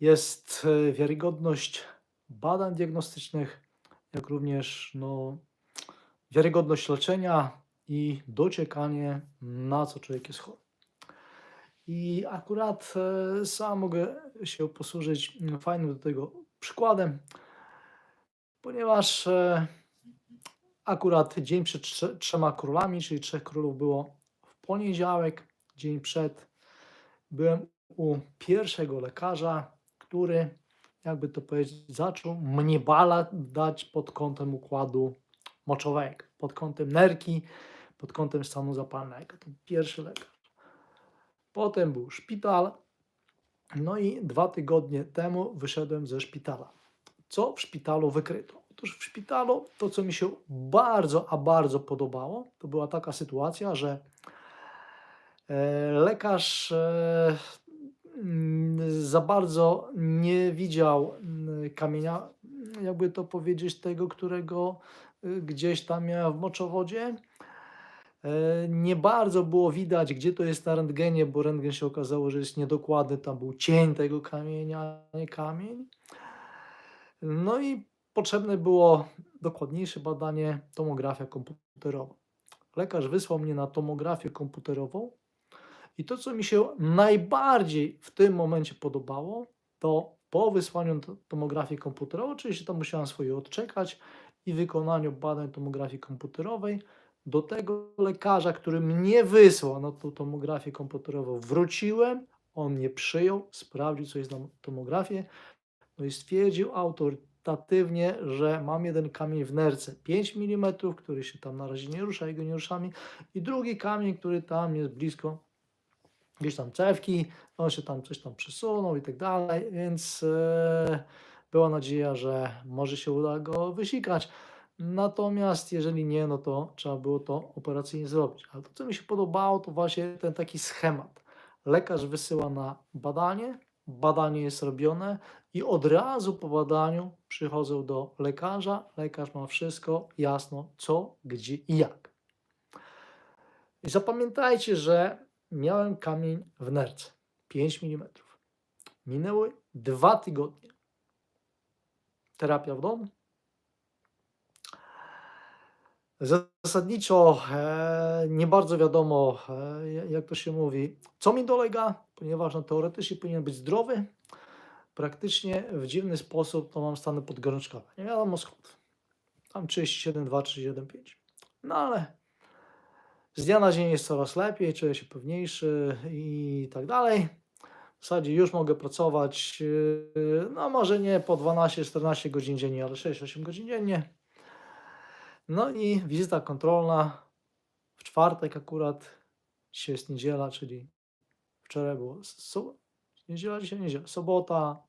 jest e, wiarygodność badań diagnostycznych, jak również no, wiarygodność leczenia i dociekanie, na co człowiek jest chory. I akurat e, sam mogę się posłużyć mm, fajnym do tego przykładem, ponieważ e, akurat dzień przed trze- trzema królami, czyli trzech królów było w poniedziałek, dzień przed, byłem u pierwszego lekarza, który, jakby to powiedzieć, zaczął mnie badać pod kątem układu moczowego, pod kątem nerki, pod kątem stanu zapalnego. To pierwszy lekarz. Potem był szpital. No i dwa tygodnie temu wyszedłem ze szpitala. Co w szpitalu wykryto? Otóż w szpitalu to, co mi się bardzo, a bardzo podobało, to była taka sytuacja, że e, lekarz e, za bardzo nie widział mm, kamienia, jakby to powiedzieć, tego, którego y, gdzieś tam miałem w moczowodzie. E, Nie bardzo było widać, gdzie to jest na rentgenie, bo rentgen się okazało, że jest niedokładny. Tam był cień tego kamienia, a nie kamień. No i potrzebne było dokładniejsze badanie, tomografia komputerowa. Lekarz wysłał mnie na tomografię komputerową i to, co mi się najbardziej w tym momencie podobało, to po wysłaniu to- tomografii komputerowej, oczywiście tam musiałem swoje odczekać i wykonaniu badań tomografii komputerowej, do tego lekarza, który mnie wysłał na tą tomografię komputerową, wróciłem, on mnie przyjął, sprawdził, co jest na tomografię, no i stwierdził autorytatywnie, że mam jeden kamień w nerce 5 mm, który się tam na razie nie rusza, jego nie ruszami, i drugi kamień, który tam jest blisko gdzieś tam cewki, on się tam coś tam przesunął i tak dalej, więc e, była nadzieja, że może się uda go wysikać. Natomiast jeżeli nie, no to trzeba było to operacyjnie zrobić. Ale to, co mi się podobało, to właśnie ten taki schemat. Lekarz wysyła na badanie, badanie jest robione i od razu po badaniu przychodzę do lekarza. Lekarz ma wszystko jasno, co, gdzie i jak. I zapamiętajcie, że miałem kamień w nerce 5 mm. Minęły dwa tygodnie. Terapia w domu. Zasadniczo e, nie bardzo wiadomo, e, ja- jak to się mówi, co mi dolega, ponieważ no, teoretycznie powinien być zdrowy. Praktycznie w dziwny sposób to mam stany podgorączkowe. Nie wiadomo skąd. Tam 37,2, 37,5. No ale z dnia na dzień jest coraz lepiej, czuję się pewniejszy i tak dalej. W zasadzie już mogę pracować, yy, no może nie po 12-14 godzin dziennie, ale 6-8 godzin dziennie. No i wizyta kontrolna w czwartek akurat, dzisiaj jest niedziela, czyli wczoraj było so, niedziela, dzisiaj niedziela, sobota,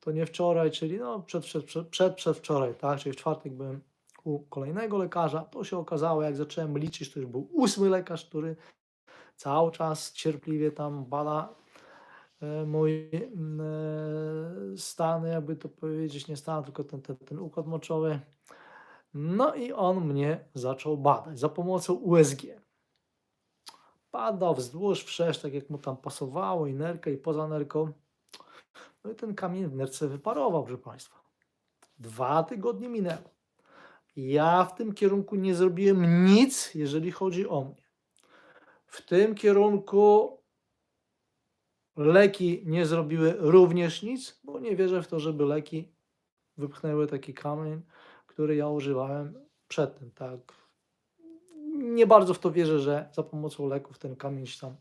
to nie wczoraj, czyli no przed, przed, przed, przed, przedwczoraj, tak, czyli w czwartek byłem u kolejnego lekarza, to się okazało, jak zacząłem liczyć, to już był ósmy lekarz, który cały czas cierpliwie tam bada e, mój mm, e, stan, jakby to powiedzieć, nie stan, tylko ten, ten, ten układ moczowy. No i on mnie zaczął badać za pomocą USG. Badał wzdłuż, wszerz, tak jak mu tam pasowało, i nerkę, i poza nerką. No i ten kamień w nerce wyparował, proszę Państwa. Dwa tygodnie minęło. Ja w tym kierunku nie zrobiłem nic, jeżeli chodzi o mnie. W tym kierunku leki nie zrobiły również nic, bo nie wierzę w to, żeby leki wypchnęły taki kamień, który ja używałem przedtem. Tak. Nie bardzo w to wierzę, że za pomocą leków ten kamień tam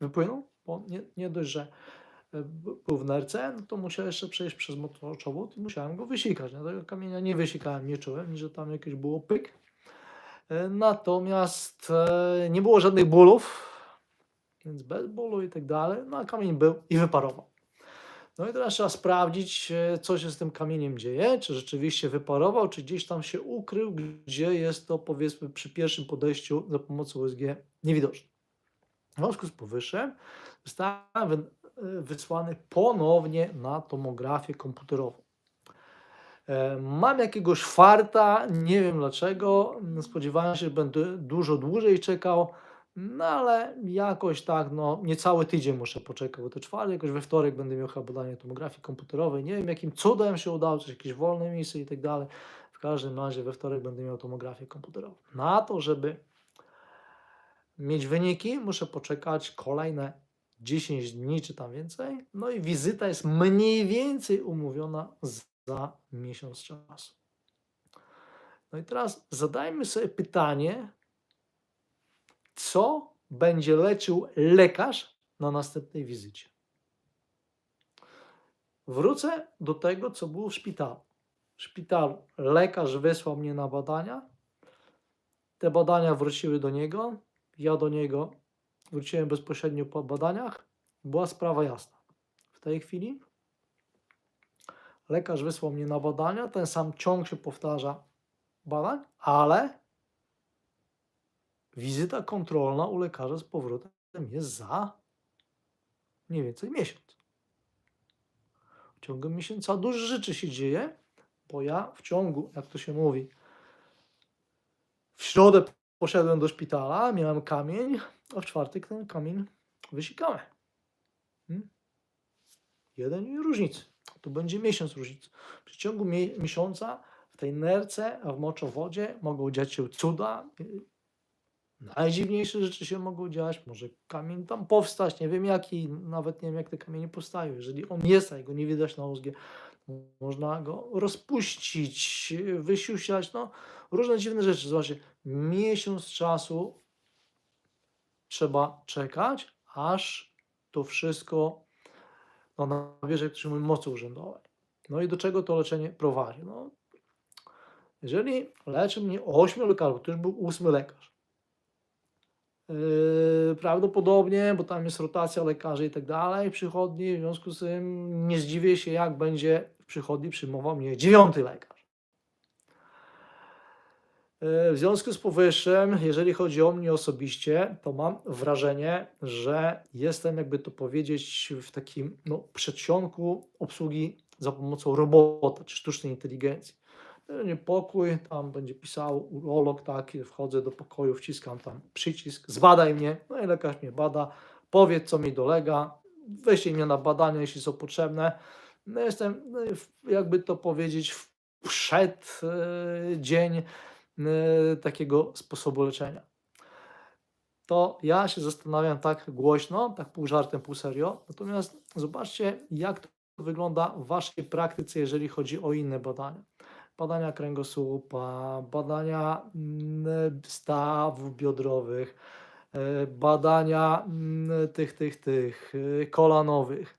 wypłynął, bo nie, nie dość, że był w nerce, no to musiał jeszcze przejść przez motoczowód i musiałem go wysikać. No, tego kamienia nie wysikałem, nie czułem, że tam jakieś było pyk. E, Natomiast e, nie było żadnych bólów, więc bez bólu i tak dalej. No a kamień był i wyparował. No i teraz trzeba sprawdzić, e, co się z tym kamieniem dzieje, czy rzeczywiście wyparował, czy gdzieś tam się ukrył, gdzie jest to powiedzmy przy pierwszym podejściu za pomocą USG niewidoczne. W związku z powyższym zostałem e, wysłany ponownie na tomografię komputerową. E, Mam jakiegoś farta, nie wiem dlaczego. Spodziewałem się, że będę dużo dłużej czekał. No ale jakoś tak, no niecały tydzień muszę poczekać, bo to czwartek, jakoś we wtorek będę miał chyba badanie tomografii komputerowej. Nie wiem, jakim cudem się udało, czy jakieś wolne miejsce i tak dalej. W każdym razie we wtorek będę miał tomografię komputerową. Na to, żeby mieć wyniki, muszę poczekać kolejne 10 dni czy tam więcej. No i wizyta jest mniej więcej umówiona za miesiąc czasu. No i teraz zadajmy sobie pytanie, co będzie leczył lekarz na następnej wizycie. Wrócę do tego, co było w szpitalu. W szpitalu lekarz wysłał mnie na badania. Te badania wróciły do niego. Ja do niego wróciłem bezpośrednio po badaniach. Była sprawa jasna. W tej chwili lekarz wysłał mnie na badania. Ten sam ciąg się powtarza badań, ale wizyta kontrolna u lekarza z powrotem jest za mniej więcej miesiąc. W ciągu miesiąca dużo rzeczy się dzieje, bo ja w ciągu, jak to się mówi, w środę poszedłem do szpitala, miałem kamień, a w czwartek ten kamień wysikałem. Hmm? Jeden i różnicy. To będzie miesiąc różnicy. W przeciągu mie- miesiąca w tej nerce, a w moczowodzie mogą dziać się cuda. Najdziwniejsze rzeczy się mogą dziać. Może kamień tam powstać, nie wiem jaki, nawet nie wiem jak te kamienie powstają. Jeżeli on jest, a jego nie widać na mózgie, można go rozpuścić, wysiusiać, no różne dziwne rzeczy. Zobaczcie, miesiąc czasu trzeba czekać, aż to wszystko no, nabierze jak to mocy urzędowej. No i do czego to leczenie prowadzi? No, jeżeli leczy mnie 8 lekarzy, to już był ósmy lekarz. Yy, prawdopodobnie, bo tam jest rotacja lekarzy i tak dalej, przychodni, w związku z tym nie zdziwię się, jak będzie w przychodni przyjmował mnie dziewiąty lekarz. Yy, W związku z powyższym, jeżeli chodzi o mnie osobiście, to mam wrażenie, że jestem, jakby to powiedzieć, w takim no, przedsionku obsługi za pomocą robota czy sztucznej inteligencji. E, Niepokój, tam będzie pisał urolog, tak, i wchodzę do pokoju, wciskam tam przycisk, zbadaj mnie, no i lekarz mnie bada, powiedz co mi dolega, weźcie mnie na badania, jeśli są potrzebne. No jestem, no, jakby to powiedzieć, w przed e, dzień e, takiego sposobu leczenia. To ja się zastanawiam tak głośno, tak pół żartem, pół serio. Natomiast zobaczcie, jak to wygląda w waszej praktyce, jeżeli chodzi o inne badania badania kręgosłupa, badania mm, stawów biodrowych, e, badania mm, tych, tych, tych e, kolanowych.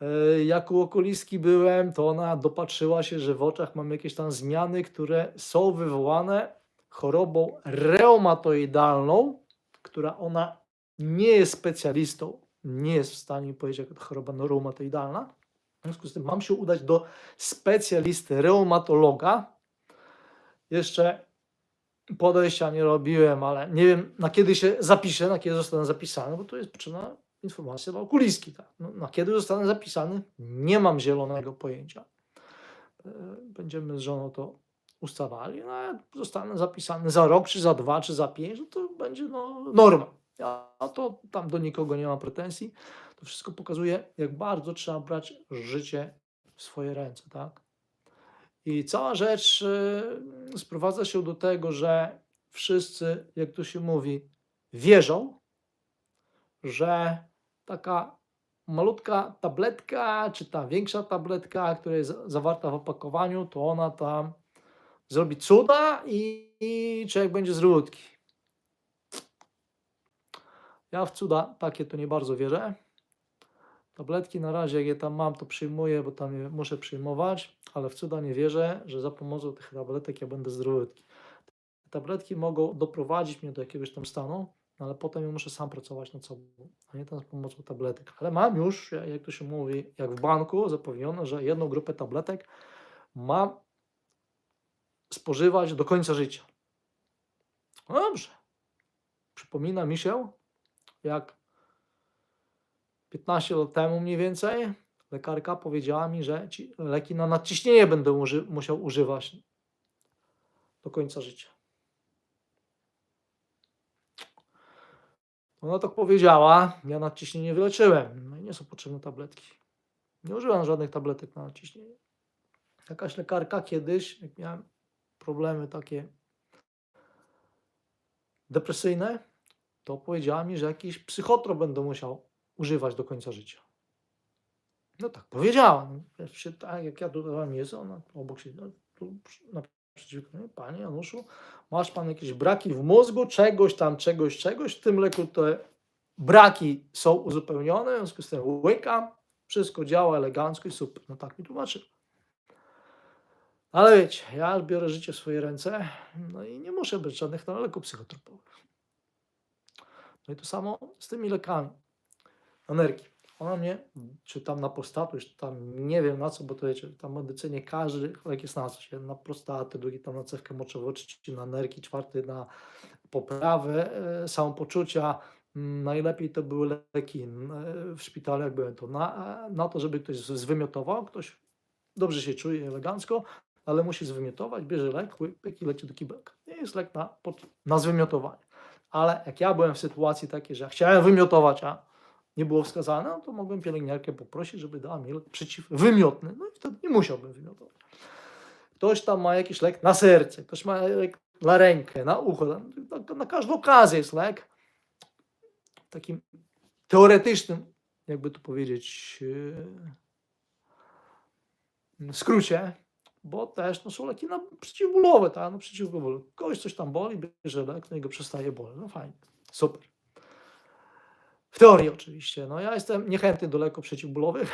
E, Jak u okulistki byłem, to ona dopatrzyła się, że w oczach mam jakieś tam zmiany, które są wywołane chorobą reumatoidalną, która ona nie jest specjalistą, nie jest w stanie powiedzieć, jaka to choroba reumatoidalna. W związku z tym mam się udać do specjalisty, reumatologa. Jeszcze podejścia nie robiłem, ale nie wiem na kiedy się zapiszę, na kiedy zostanę zapisany, bo to jest potrzebna informacja dla okulistki. Tak? No, na kiedy zostanę zapisany, nie mam zielonego pojęcia. E, Będziemy z żoną to ustalali, no, a jak zostanę zapisany za rok, czy za dwa, czy za pięć, no to będzie no, norma. Ja to tam do nikogo nie mam pretensji. To wszystko pokazuje, jak bardzo trzeba brać życie w swoje ręce, tak? I cała rzecz y, sprowadza się do tego, że wszyscy, jak to się mówi, wierzą, że taka malutka tabletka, czy ta większa tabletka, która jest zawarta w opakowaniu, to ona tam zrobi cuda i, i człowiek będzie zdrówki. Ja w cuda takie to nie bardzo wierzę. Tabletki na razie, jak je tam mam, to przyjmuję, bo tam je muszę przyjmować, ale w cuda nie wierzę, że za pomocą tych tabletek ja będę zdrowotki. Te tabletki mogą doprowadzić mnie do jakiegoś tam stanu, no ale potem ja muszę sam pracować nad sobą, a nie tam z pomocą tabletek. Ale mam już, ja- jak to się mówi, jak w banku zapewnione, że jedną grupę tabletek mam spożywać do końca życia. No dobrze. Przypomina mi się, jak 15 lat temu mniej więcej lekarka powiedziała mi, że leki na nadciśnienie będę uży musiał używać do końca życia. Ona tak powiedziała, ja nadciśnienie wyleczyłem. No i nie są potrzebne tabletki. Nie używam żadnych tabletek na nadciśnienie. Jakaś lekarka kiedyś, jak miałem problemy takie depresyjne, to powiedziała mi, że jakiś psychotrop będę musiał używać do końca życia. No tak powiedziała. No, się, tak jak ja tutaj jest, ona obok siedzi, no, tu przy- naprzeciwko mnie, panie Januszu, masz pan jakieś braki w mózgu, czegoś tam, czegoś, czegoś, w tym leku te braki są uzupełnione, w związku z tym łykam, wszystko działa elegancko i super. No tak mi tłumaczy. Ale wiecie, ja biorę życie w swoje ręce, no i nie muszę brać żadnych tam leków psychotropowych. No i to samo z tymi lekami. Energii. Ona mnie, czy tam na prostatę, czy tam nie wiem na co, bo to wiecie, tam medycynie każdy lek jest na coś. Jeden na prostatę, drugi tam na cewkę moczową, trzeci na nerki, czwarty na poprawę e, samopoczucia. Mm, Najlepiej to były leki e, w szpitalu, jak byłem to, na, na to, żeby ktoś zwymiotował, ktoś dobrze się czuje elegancko, ale musi zwymiotować, bierze lek, łyk i leci do kibelka. Jest lek na, na zwymiotowanie. Ale jak ja byłem w sytuacji takiej, że ja chciałem wymiotować, a nie było wskazane, no to mogłem pielęgniarkę poprosić, żeby dała mi przeciwwymiotny. No i wtedy nie musiałbym wymiotować. Ktoś tam ma jakiś lek na serce, ktoś ma lek na rękę, na ucho. Na, na każdą okazję jest lek. Takim teoretycznym, jakby to powiedzieć, yy, skrócie, bo też no, są leki na przeciwbólowe, tak? No, przeciwbólowe. Kogoś coś tam boli, bierze lek, no i go przestaje boleć. No fajnie, super. W teorii oczywiście. No ja jestem niechętny do leków przeciwbólowych,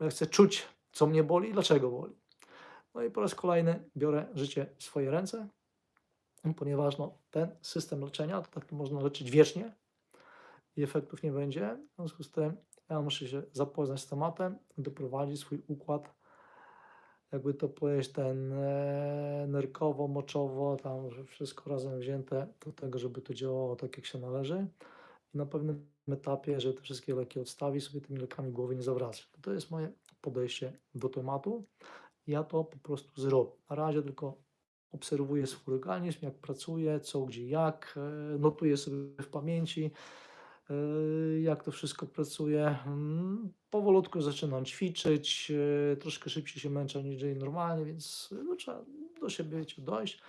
ja chcę czuć, co mnie boli i dlaczego boli. No i po raz kolejny biorę życie w swoje ręce, ponieważ no, ten system leczenia, to tak można leczyć wiecznie i efektów nie będzie. W związku z tym ja muszę się zapoznać z tematem, doprowadzić swój układ, jakby to powiedzieć, ten e, nerkowo-moczowo, tam że wszystko razem wzięte do tego, żeby to działało tak, jak się należy. I na pewnym etapie, że te wszystkie leki odstawi, sobie tymi lekami głowy nie zawraca. To jest moje podejście do tematu. Ja to po prostu zrobię. Na razie tylko obserwuję swój organizm, jak pracuje, co, gdzie, jak, e, notuję sobie w pamięci, e, jak to wszystko pracuje. Mm, Powolutku zaczynam ćwiczyć, e, troszkę szybciej się męczę niż normalnie, więc no, trzeba do siebie dojść.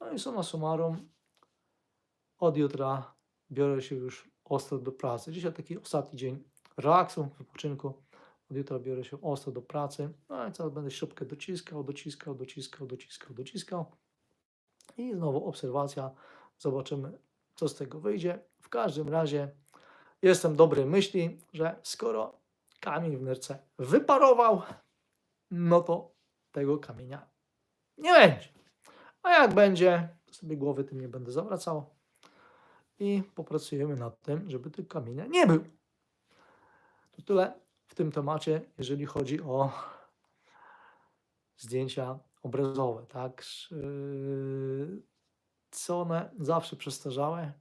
No i summa summarum, od jutra biorę się już ostro do pracy. Dzisiaj taki ostatni dzień relaksu, wypoczynku. Od jutra biorę się ostro do pracy. No i teraz będę śrubkę dociskał, dociskał, dociskał, dociskał, dociskał. I znowu obserwacja. Zobaczymy, co z tego wyjdzie. W każdym razie jestem dobrej myśli, że skoro kamień w nerce wyparował, no to tego kamienia nie będzie. A jak będzie, to sobie głowy tym nie będę zawracał i popracujemy nad tym, żeby tych kamienia nie było. To tyle w tym temacie, jeżeli chodzi o zdjęcia obrazowe, tak? Yy, Co one zawsze przestarzałe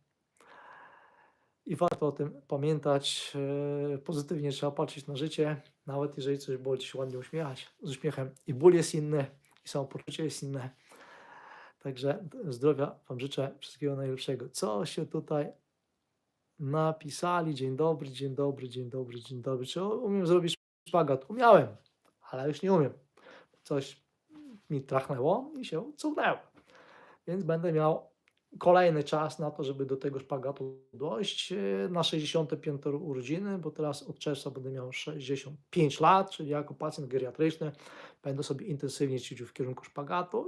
i warto o tym pamiętać. Yy, Pozytywnie trzeba patrzeć na życie, nawet jeżeli coś boli, się ładnie uśmiechać z uśmiechem. I ból jest inny, i samopoczucie jest inne. Także zdrowia Wam życzę, wszystkiego najlepszego. Co się tutaj napisali? Dzień dobry, dzień dobry, dzień dobry, dzień dobry. Czy umiem zrobić szpagat? Umiałem, ale już nie umiem. Coś mi trachnęło i się cofnęło. Więc będę miał kolejny czas na to, żeby do tego szpagatu dojść e, na 65 urodziny, bo teraz od czerwca będę miał 65 lat, czyli jako pacjent geriatryczny będę sobie intensywnie ćwiczył w kierunku szpagatu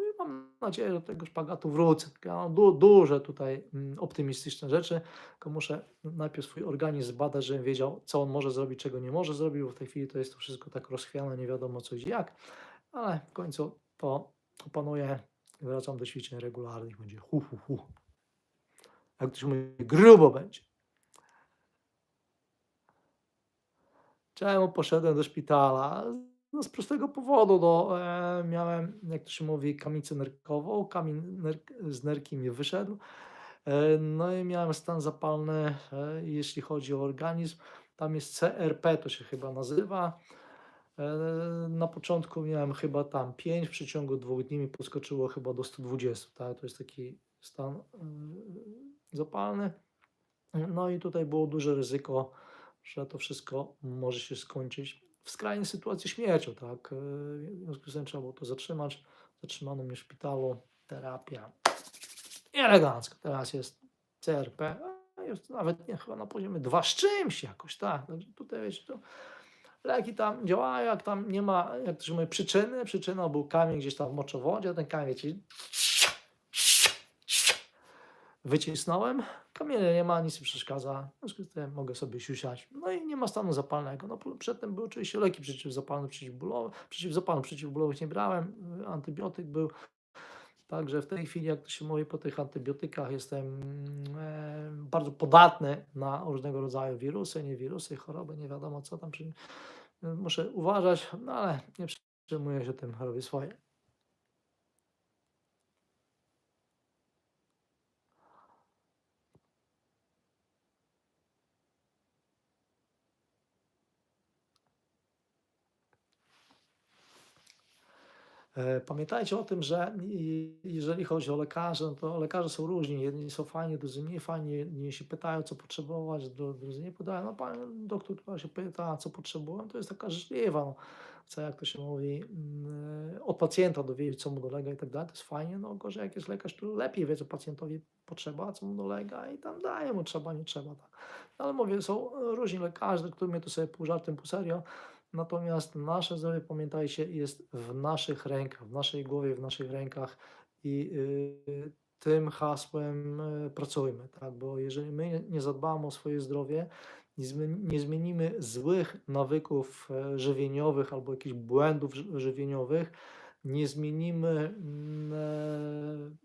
nadzieję, że do tego szpagatu wrócę. Ja mam du duże tutaj mm, optymistyczne rzeczy, tylko muszę najpierw swój organizm zbadać, żebym wiedział, co on może zrobić, czego nie może zrobić, bo w tej chwili to jest to wszystko tak rozchwiane, nie wiadomo co i jak, ale w końcu to opanuję i wracam do ćwiczeń regularnych, będzie hu, hu, hu. Jak ktoś mówi, grubo będzie. Czemu poszedłem do szpitala? No z prostego powodu, no, e, miałem, jak to się mówi, kamicę nerkową, kamień z nerki mi wyszedł, e, no i miałem stan zapalny, e, jeśli chodzi o organizm, tam jest CRP, to się chyba nazywa, e, na początku miałem chyba tam 5, w przeciągu dwóch dni mi podskoczyło chyba do 120, tak? to jest taki stan e, zapalny. No i tutaj było duże ryzyko, że to wszystko może się skończyć w skrajnej sytuacji śmiercią, tak? Yy, W związku z tym trzeba było to zatrzymać. Zatrzymano mnie w szpitalu, terapia i elegancko. Teraz jest CRP, a jest nawet nie chyba na poziomie 2 z czymś jakoś, tak? Także tutaj wiecie, to leki tam działają, jak tam nie ma, jak to się mówi, przyczyny. Przyczyną był kamień gdzieś tam w moczowodzie, ten kamień wiecie, wycisnąłem. Kamienia nie ma, nic nie przeszkadza. W związku z tym mogę sobie siusiać. No i nie ma stanu zapalnego. No, przedtem były oczywiście leki przeciwzapalne, przeciwbólowe. Przeciwzapalnych, przeciwbólowych nie brałem. Antybiotyk był. Także w tej chwili, jak to się mówi, po tych antybiotykach jestem e, bardzo podatny na różnego rodzaju wirusy, nie wirusy, choroby, nie wiadomo co tam. Muszę uważać, no ale nie przejmuję się tym, robię swoje. Pamiętajcie o tym, że jeżeli chodzi o lekarzy, no to lekarze są różni. Jedni są fajni, drudzy mniej fajni. Jedni się pytają, co potrzebować, dru- drudzy nie pytają. No pan doktor która się pyta, co potrzebują, to jest taka życzliwa. No. Chce, jak to się mówi, mm, od pacjenta dowiedzieć, co mu dolega i tak dalej. To jest fajnie. No gorzej, jak jest lekarz, który lepiej wie, co pacjentowi potrzeba, co mu dolega i tam daje mu trzeba, nie trzeba. Tak. No, Ale mówię, są różni lekarze, którymi to sobie pół żartem, pół serio. Natomiast nasze zdrowie, pamiętajcie, jest w naszych rękach, w naszej głowie, w naszych rękach i y, tym hasłem y, pracujmy, tak? Bo jeżeli my nie- zadbamy o swoje zdrowie, nie, zmien- nie zmienimy złych nawyków e, żywieniowych albo jakichś błędów ży- żywieniowych, nie zmienimy mm,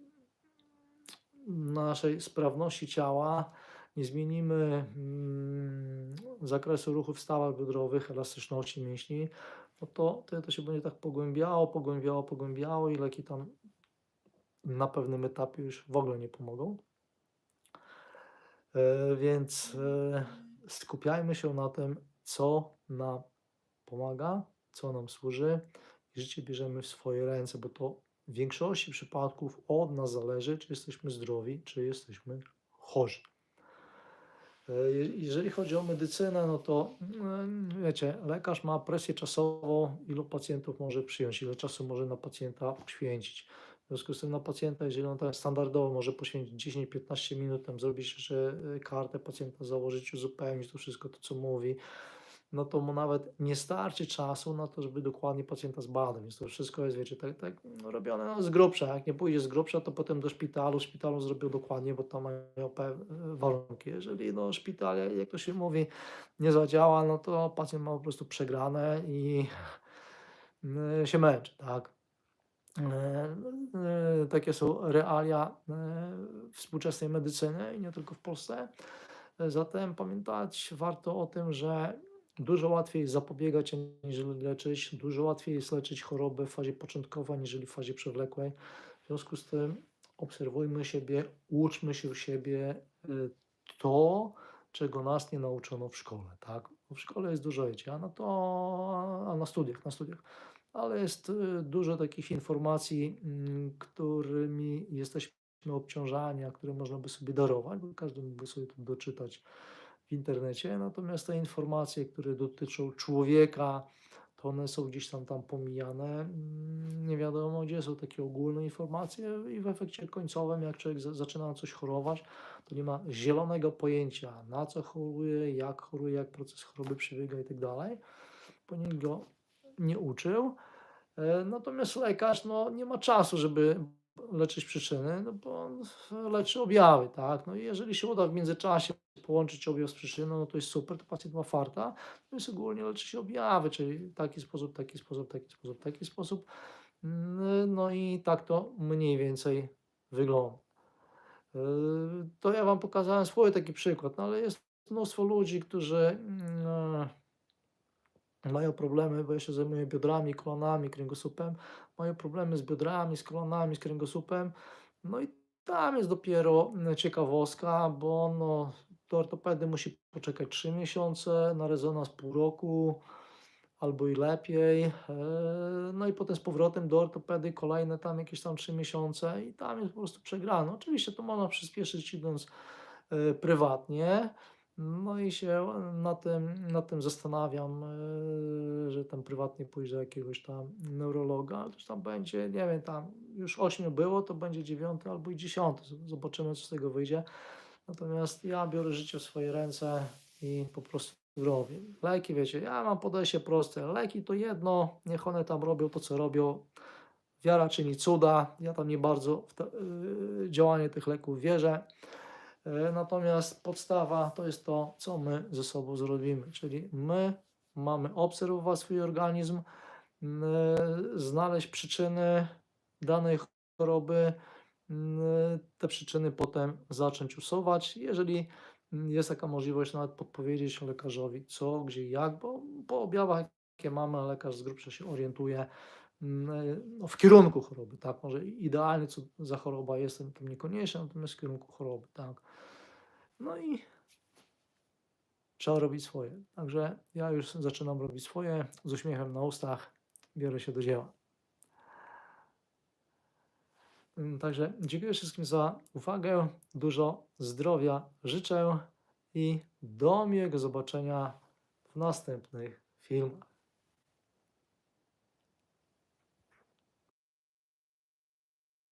naszej sprawności ciała, nie zmienimy mm, zakresu ruchu w stawach biodrowych, elastyczności mięśni, no to, to to się będzie tak pogłębiało, pogłębiało, pogłębiało i leki tam na pewnym etapie już w ogóle nie pomogą. E, Więc e, skupiajmy się na tym, co nam pomaga, co nam służy i życie bierzemy w swoje ręce, bo to w większości przypadków od nas zależy, czy jesteśmy zdrowi, czy jesteśmy chorzy. E, je- Jeżeli chodzi o medycynę, no to mm, wiecie, lekarz ma presję czasową, ilu pacjentów może przyjąć, ile czasu może na pacjenta poświęcić. W związku z tym na pacjenta, jeżeli on tak standardowo może poświęcić 10-15 minut, tam zrobić jeszcze kartę pacjenta, założyć, uzupełnić to wszystko, to co mówi, no to mu nawet nie starczy czasu na to, żeby dokładnie pacjenta zbadać. Więc to wszystko jest, wiecie, tak, tak no, robione no, z grubsza. Jak nie pójdzie z grubsza, to potem do szpitalu, szpitalu zrobią dokładnie, bo tam mają pewne warunki. Jeżeli no, szpital, jak to się mówi, nie zadziała, no to pacjent ma po prostu przegrane i y, się męczy, tak? E, e, Takie są realia e, współczesnej medycyny i nie tylko w Polsce. E, Zatem pamiętać warto o tym, że dużo łatwiej jest zapobiegać, aniżeli leczyć. Dużo łatwiej jest leczyć chorobę w fazie początkowej, aniżeli w fazie przewlekłej. W związku z tym obserwujmy siebie, uczmy się u siebie e, to, czego nas nie nauczono w szkole. Tak? W szkole jest dużo wiecie, a na to, a na studiach, na studiach ale jest y, dużo takich informacji, mm, którymi jesteśmy obciążani, a które można by sobie darować, bo każdy mógłby sobie to doczytać internecie. Natomiast te informacje, które dotyczą człowieka, to one są gdzieś tam, tam pomijane. Mm, Nie wiadomo gdzie są takie ogólne informacje i w efekcie końcowym, jak człowiek za- zaczyna na coś chorować, to nie ma zielonego pojęcia, na co choruje, jak choruje, jak proces choroby przebiega i tak dalej, bo nikt go nie uczył. E, Natomiast lekarz no, nie ma czasu, żeby leczyć przyczyny, no bo on leczy objawy, tak? No i jeżeli się uda w międzyczasie połączyć objaw z przyczyną, no to jest super, to pacjent ma farta, no jest ogólnie leczy się objawy, czyli taki sposób, taki sposób, taki sposób, taki sposób. Mm, No i tak to mniej więcej wygląda. E, To ja Wam pokazałem swój taki przykład, no ale jest mnóstwo ludzi, którzy mm, mają problemy, bo ja się zajmuję biodrami, kolanami, kręgosłupem, mają problemy z biodrami, z kolanami, z kręgosłupem. No i tam jest dopiero mm, ciekawostka, bo no, do ortopedy musi poczekać 3 miesiące, na rezonans pół roku albo i lepiej. e, No i potem z powrotem do ortopedy kolejne tam jakieś tam 3 miesiące i tam jest po prostu przegrane. Oczywiście to można przyspieszyć idąc e, prywatnie. No i się na tym, na tym zastanawiam, e, że tam prywatnie pójść do jakiegoś tam neurologa, to tam będzie, nie wiem, tam już ośmiu było, to będzie dziewiąty albo i dziesiąty. Zobaczymy, co z tego wyjdzie. Natomiast ja biorę życie w swoje ręce i po prostu robię. Leki, wiecie, ja mam podejście proste. Leki to jedno, niech one tam robią to, co robią. Wiara czyni cuda. Ja tam nie bardzo w te, y, działanie tych leków wierzę. E, Natomiast podstawa to jest to, co my ze sobą zrobimy. Czyli my mamy obserwować swój organizm, e, znaleźć przyczyny danej choroby, m, te przyczyny potem zacząć usuwać. Jeżeli jest taka możliwość, nawet podpowiedzieć lekarzowi co, gdzie, jak, bo po objawach, jakie mamy, lekarz z grubsza się orientuje e, no, w kierunku choroby, tak? Może idealnie, co za choroba jest, to niekoniecznie, natomiast w kierunku choroby, tak? No i trzeba robić swoje. Także ja już zaczynam robić swoje, z uśmiechem na ustach, biorę się do dzieła. Mm, Także dziękuję wszystkim za uwagę, dużo zdrowia życzę i do miłego zobaczenia w następnych filmach.